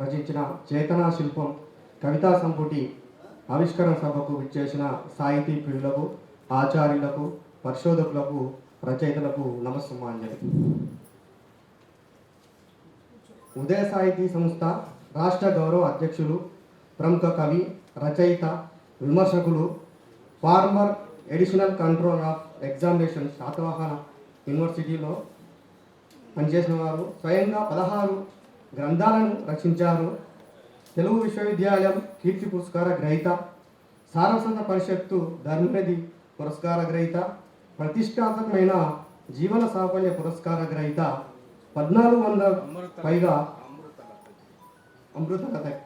రచించిన చేతనా శిల్పం కవితా సంపుటి ఆవిష్కరణ సభకు విచ్చేసిన సాహితీ ప్రియులకు ఆచార్యులకు పరిశోధకులకు రచయితలకు నమస్సుమాంజలి. ఉదయ సాహితీ సంస్థ రాష్ట్ర గౌరవ అధ్యక్షులు ప్రముఖ కవి రచయిత విమర్శకులు former additional control of examination Satavahana యూనివర్సిటీలో పనిచేసిన వారు. స్వయంగా పదహారు గ్రంథాలను రచించారు. తెలుగు విశ్వవిద్యాలయం కీర్తి పురస్కార గ్రహీత సారస్వత పరిషత్తు ధర్మనిధి పురస్కార గ్రహీత ప్రతిష్టాత్మకమైన జీవన సాఫల్య పురస్కార గ్రహీత పద్నాలుగు వందల పైగా అమృతలత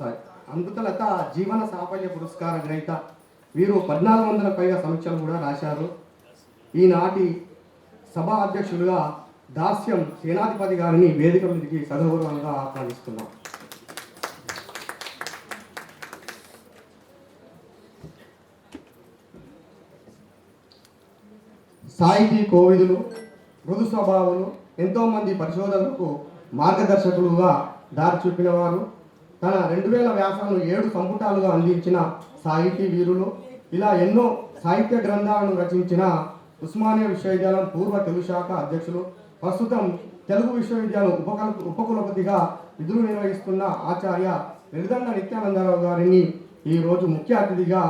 సారీ అమృతలత జీవన సాఫల్య పురస్కార గ్రహీత. వీరు పద్నాలుగు వందల పైగా సమీక్షలు కూడా రాశారు. ఈనాటి సభా అధ్యక్షులుగా దాస్యం సేనాధిపతి గారిని వేదిక మీదకి సగౌరవంగా ఆహ్వానిస్తున్నాం. సాహితీ కోవిదులు మృదు స్వభావులు ఎంతోమంది పరిశోధకులకు మార్గదర్శకులుగా దారి చూపిన వారు తన రెండు వేల వ్యాసాలను ఏడు సంపుటాలుగా అందించిన సాహితీ వీరులు ఇలా ఎన్నో సాహిత్య గ్రంథాలను రచించిన ఉస్మానియా విశ్వవిద్యాలయం పూర్వ తెలుగు శాఖ అధ్యక్షులు ప్రస్తుతం తెలుగు విశ్వవిద్యాలయం ఉపకుల ఉపకులపతిగా విధులు నిర్వహిస్తున్న ఆచార్య వెలిదండ నిత్యానందరావు గారిని ఈ రోజు ముఖ్య అతిథిగా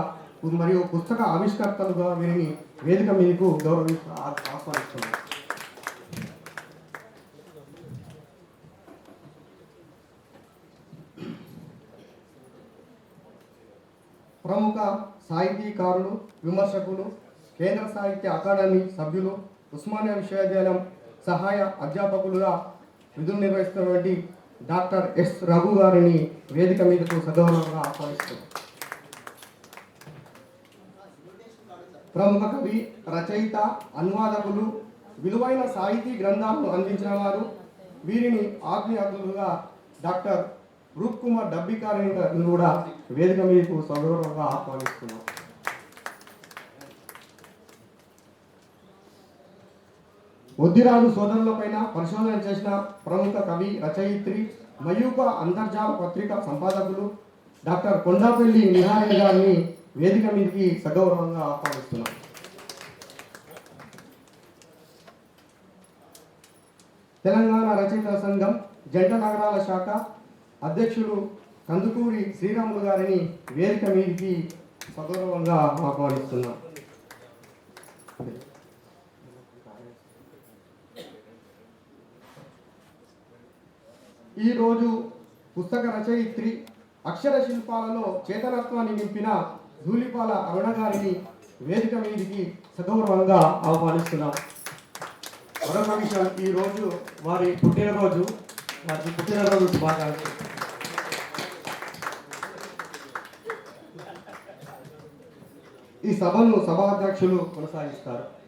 మరియు పుస్తక ఆవిష్కర్తలుగా వీరిని వేదిక మీదకు గౌరవిస్తూ ఆ- ప్రముఖ సాహితీకారులు విమర్శకులు కేంద్ర సాహిత్య అకాడమీ సభ్యులు ఉస్మానియా విశ్వవిద్యాలయం సహాయ అధ్యాపకులుగా విధులు నిర్వహిస్తున్నటువంటి డాక్టర్ ఎస్ రఘు గారిని వేదిక మీదకు సగౌరవంగా ఆహ్వానిస్తున్నాం. ప్రముఖ కవి రచయిత అనువాదకులు విలువైన సాహితీ గ్రంథాలను అందించిన వారు వీరిని ఆత్మీయ డాక్టర్ రూప్ కుమార్ డబ్బికారిని కూడా వేదిక మీదకు సగౌరవంగా ఆహ్వానిస్తున్నాం. ఒద్దిరాజు సోదరులపైన పరిశోధన చేసిన ప్రముఖ కవి రచయిత్రి మయూక అంతర్జాల పత్రిక సంపాదకులు డాక్టర్ కొండాపల్లి నిహారిణి గారిని వేదిక మీదకి సగౌరవంగా ఆహ్వానిస్తున్నాం. తెలంగాణ రచయితల సంఘం జంట నగరాల శాఖ అధ్యక్షుడు కందుకూరి శ్రీరాములు గారిని వేదిక మీదకి సగౌరవంగా ఆహ్వానిస్తున్నాం. ఈరోజు పుస్తక రచయిత్రి అక్షర శిల్పాలలో చేతనత్వాన్ని నింపిన ధూళిపాల అరుణ గారిని వేదిక మీదికి సగౌరవంగా ఆహ్వానిస్తున్నాం. మరొక విషయం ఈ రోజు వారి పుట్టినరోజు వారికి పుట్టినరోజు శుభాకాంక్షలు. ఈ సభను సభాధ్యక్షులు కొనసాగిస్తారు.